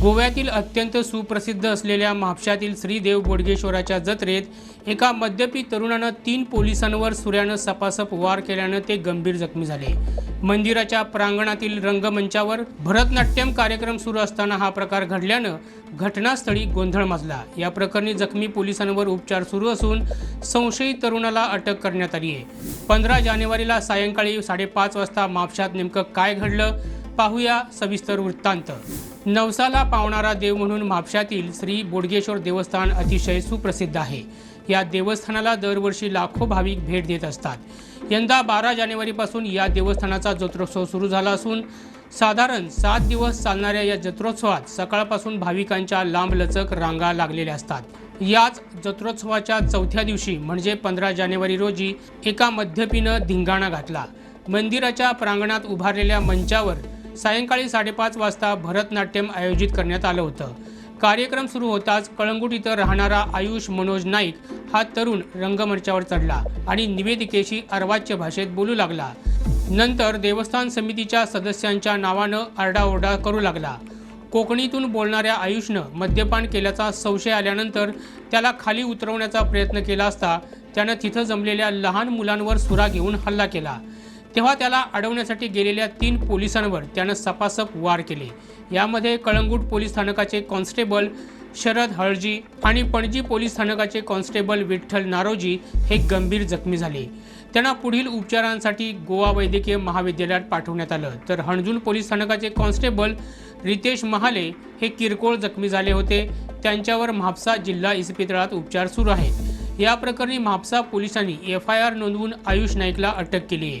गोव्यातील अत्यंत सुप्रसिद्ध असलेल्या म्हापशातील श्रीदेव बोडगेश्वराच्या जत्रेत एका मद्यपी तरुणानं तीन पोलिसांवर सुऱ्यानं सपासप वार केल्यानं ते गंभीर जखमी झाले. मंदिराच्या प्रांगणातील रंगमंचावर भरतनाट्यम कार्यक्रम सुरू असताना हा प्रकार घडल्यानं घटनास्थळी गोंधळ माजला. या प्रकरणी जखमी पोलिसांवर उपचार सुरू असून संशयित तरुणाला अटक करण्यात आली आहे पंधरा जानेवारीला सायंकाळी साडेपाच वाजता म्हापशात नेमकं काय घडलं? पाहूया सविस्तर वृत्तांत. नवसाला पावणारा देव म्हणून म्हापशातील श्री बोडगेश्वर देवस्थान अतिशय सुप्रसिद्ध आहे. या देवस्थानाला दरवर्षी लाखो भाविक भेट देत असतात. यंदा बारा जानेवारीपासून या देवस्थानाचा जत्रोत्सव सुरू झाला असून साधारण सात दिवस चालणाऱ्या या जत्रोत्सवात सकाळपासून भाविकांच्या लांबलचक रांगा लागलेल्या असतात. याच जत्रोत्सवाच्या चौथ्या दिवशी म्हणजे पंधरा जानेवारी रोजी एका मध्यपीनं धिंगाणा घातला. मंदिराच्या प्रांगणात उभारलेल्या मंचावर सायंकाळी साडेपाच वाजता भरतनाट्यम आयोजित करण्यात आलं होतं. कार्यक्रम सुरू होताच कळंगूट इथं राहणारा आयुष मनोज नाईक हा तरुण रंगमंचावर चढला आणि निवेदिकेशी अर्वाच्य भाषेत बोलू लागला. नंतर देवस्थान समितीच्या सदस्यांच्या नावानं आरडाओरडा करू लागला. कोकणीतून बोलणाऱ्या आयुषनं मद्यपान केल्याचा संशय आल्यानंतर त्याला खाली उतरवण्याचा प्रयत्न केला असता त्यानं तिथं जमलेल्या लहान मुलांवर सुरा घेऊन हल्ला केला. तेव्हा त्याला अडवण्यासाठी गेलेल्या तीन पोलिसांवर त्यानं सपासप वार केले. यामध्ये कळंगूट पोलीस स्थानकाचे कॉन्स्टेबल शरद हळजी आणि पणजी पोलीस स्थानकाचे कॉन्स्टेबल विठ्ठल नारोजी हे गंभीर जखमी झाले. त्यांना पुढील उपचारांसाठी गोवा वैद्यकीय महाविद्यालयात पाठवण्यात आलं. तर हणजून पोलीस स्थानकाचे कॉन्स्टेबल रितेश महाले हे किरकोळ जखमी झाले होते. त्यांच्यावर म्हापसा जिल्हा इस्पितळात उपचार सुरू आहेत. या प्रकरणी म्हापसा पोलिसांनी एफ आय आर नोंदवून आयुष नाईकला अटक केली आहे